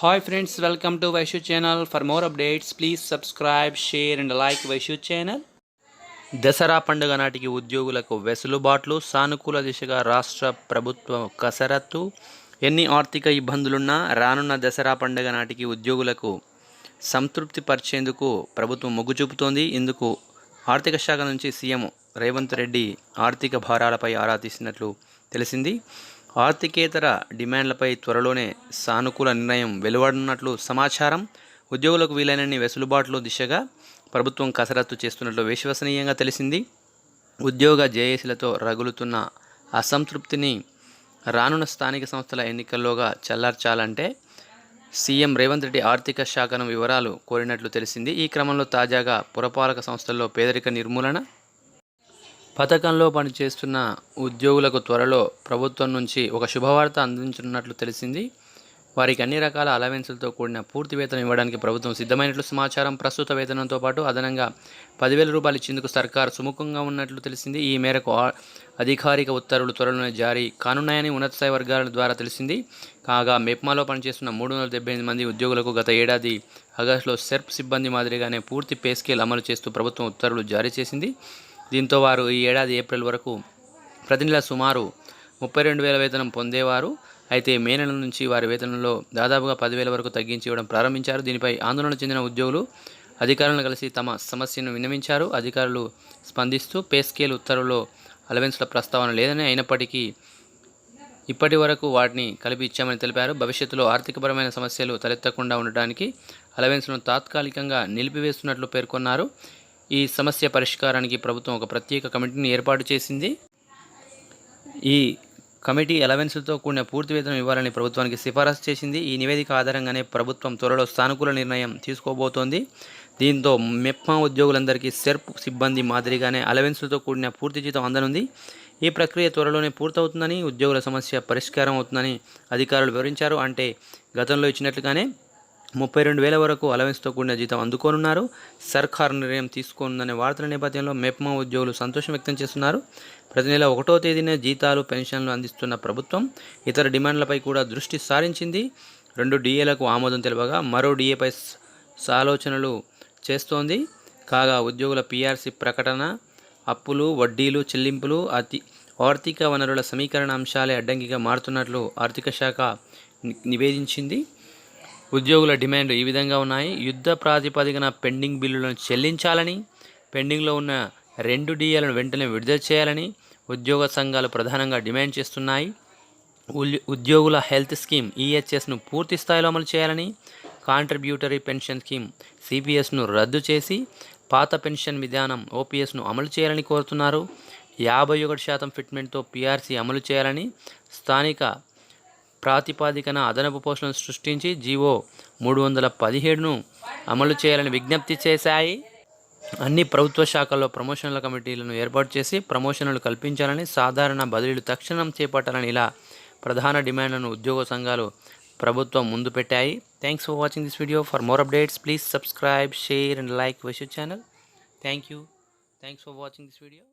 Hi friends welcome to Vaishu channel for more updates please subscribe share and like Vaishu channel Dasara పండుగ నాటికి ఉద్యోగులకు వెసులుబాట్లు సానుకూల దిశగా రాష్ట్ర ప్రభుత్వం కసరత్తు. ఎన్ని ఆర్థిక ఇబ్బందులున్నా రానున్న దసరా పండుగ నాటికి ఉద్యోగులకు సంతృప్తి పరిచేందుకు ప్రభుత్వం మొగ్గు చూపుతోంది. ఇందుకు ఆర్థిక శాఖ నుంచి సీఎం రేవంత్ రెడ్డి ఆర్థిక భారాలపై ఆరా తీసినట్లు తెలిసింది. ఆర్థికేతర డిమాండ్లపై త్వరలోనే సానుకూల నిర్ణయం వెలువడనున్నట్లు సమాచారం. ఉద్యోగులకు వీలైనన్ని వెసులుబాట్లు దిశగా ప్రభుత్వం కసరత్తు చేస్తున్నట్లు విశ్వసనీయంగా తెలిసింది. ఉద్యోగ జేఏసీలతో రగులుతున్న అసంతృప్తిని రానున్న స్థానిక సంస్థల ఎన్నికల్లోగా చల్లార్చాలంటే సీఎం రేవంత్ రెడ్డి ఆర్థిక శాఖను వివరాలు కోరినట్లు తెలిసింది. ఈ క్రమంలో తాజాగా పురపాలక సంస్థల్లో పేదరిక నిర్మూలన పథకంలో పనిచేస్తున్న ఉద్యోగులకు త్వరలో ప్రభుత్వం నుంచి ఒక శుభవార్త అందించనున్నట్లు తెలిసింది. వారికి అన్ని రకాల అలవెన్సులతో కూడిన పూర్తి వేతనం ఇవ్వడానికి ప్రభుత్వం సిద్ధమైనట్లు సమాచారం ప్రస్తుత వేతనంతో పాటు అదనంగా పదివేల రూపాయలు ఇచ్చేందుకు సర్కారు సుముఖంగా ఉన్నట్లు తెలిసింది. ఈ మేరకు అధికారిక ఉత్తర్వులు త్వరలోనే జారీ కానున్నాయని ఉన్నత స్థాయి వర్గాల ద్వారా తెలిసింది. కాగా మెప్మాలో పనిచేస్తున్న మూడు వందల డెబ్బై ఎనిమిది మంది ఉద్యోగులకు గత ఏడాది ఆగస్టులో సెర్ప్ సిబ్బంది మాదిరిగానే పూర్తి పే స్కేల్ అమలు చేస్తూ ప్రభుత్వం ఉత్తర్వులు జారీ చేసింది. దీంతో వారు ఈ ఏడాది ఏప్రిల్ వరకు ప్రతి నెల సుమారు ముప్పై రెండు వేల వేతనం పొందేవారు. అయితే మే నెల నుంచి వారి వేతనంలో దాదాపుగా పదివేల వరకు తగ్గించి ఇవ్వడం ప్రారంభించారు. దీనిపై ఆందోళన చెందిన ఉద్యోగులు అధికారులను కలిసి తమ సమస్యను విన్నవించారు. అధికారులు స్పందిస్తూ పే స్కేల్ ఉత్తర్వులో అలవెన్స్ల ప్రస్తావన లేదని అయినప్పటికీ ఇప్పటి వరకు వాటిని కలిపి ఇచ్చామని తెలిపారు. భవిష్యత్తులో ఆర్థికపరమైన సమస్యలు తలెత్తకుండా ఉండటానికి అలవెన్స్ను తాత్కాలికంగా నిలిపివేస్తున్నట్లు పేర్కొన్నారు. ఈ సమస్య పరిష్కారానికి ప్రభుత్వం ఒక ప్రత్యేక కమిటీని ఏర్పాటు చేసింది. ఈ కమిటీ అలవెన్స్లతో కూడిన పూర్తి వేతనం ఇవ్వాలని ప్రభుత్వానికి సిఫారసు చేసింది. ఈ నివేదిక ఆధారంగానే ప్రభుత్వం త్వరలో సానుకూల నిర్ణయం తీసుకోబోతోంది. దీంతో మెప్మా ఉద్యోగులందరికీ సెర్ప్ సిబ్బంది మాదిరిగానే అలవెన్స్లతో కూడిన పూర్తి జీతం అందనుంది. ఈ ప్రక్రియ త్వరలోనే పూర్తవుతుందని ఉద్యోగుల సమస్య పరిష్కారం అవుతుందని అధికారులు వివరించారు. అంటే గతంలో ఇచ్చినట్లుగానే ముప్పై రెండు వేల వరకు అలవెన్స్తో కూడిన జీతం అందుకోనున్నారు. సర్కార్ నిర్ణయం తీసుకోనుందనే వార్తల నేపథ్యంలో మెప్మా ఉద్యోగులు సంతోషం వ్యక్తం చేస్తున్నారు. ప్రతి నెల ఒకటో తేదీనే జీతాలు పెన్షన్లు అందిస్తున్న ప్రభుత్వం ఇతర డిమాండ్లపై కూడా దృష్టి సారించింది. రెండు డిఏలకు ఆమోదం తెలవగా మరో డిఏపై సాలోచనలు చేస్తోంది. కాగా ఉద్యోగుల పీఆర్సీ ప్రకటన అప్పులు వడ్డీలు చెల్లింపులు అతి ఆర్థిక వనరుల సమీకరణ అంశాలే అడ్డంకిగా మారుతున్నట్లు ఆర్థిక శాఖ ని- నివేదించింది. ఉద్యోగుల డిమాండ్ ఈ విధంగా ఉన్నాయి. యుద్ధ ప్రాతిపదికన పెండింగ్ బిల్లులను చెల్లించాలని పెండింగ్లో ఉన్న రెండు డిఏలను వెంటనే విడుదల చేయాలని ఉద్యోగ సంఘాలు ప్రధానంగా డిమాండ్ చేస్తున్నాయి. ఉద్యోగుల హెల్త్ స్కీమ్ ఈహెచ్ఎస్ను పూర్తి స్థాయిలో అమలు చేయాలని కాంట్రిబ్యూటరీ పెన్షన్ స్కీమ్ సిపిఎస్ను రద్దు చేసి పాత పెన్షన్ విధానం ఓపీఎస్ను అమలు చేయాలని కోరుతున్నారు. యాభై ఒకటి శాతం ఫిట్మెంట్తో పీఆర్సీ అమలు చేయాలని స్థానిక ప్రాతిపాదికన అదనపు పోస్టులను సృష్టించి జీవో మూడు వందల పదిహేడును అమలు చేయాలని విజ్ఞప్తి చేశాయి. అన్ని ప్రభుత్వ శాఖల్లో ప్రమోషన్ల కమిటీలను ఏర్పాటు చేసి ప్రమోషన్లు కల్పించాలని సాధారణ బదిలీలు తక్షణం చేపట్టాలని ఇలా ప్రధాన డిమాండ్లను ఉద్యోగ సంఘాలు ప్రభుత్వం ముందు పెట్టాయి. Thanks for watching this video for more updates please subscribe share and like Vish channel thank you thanks for watching this video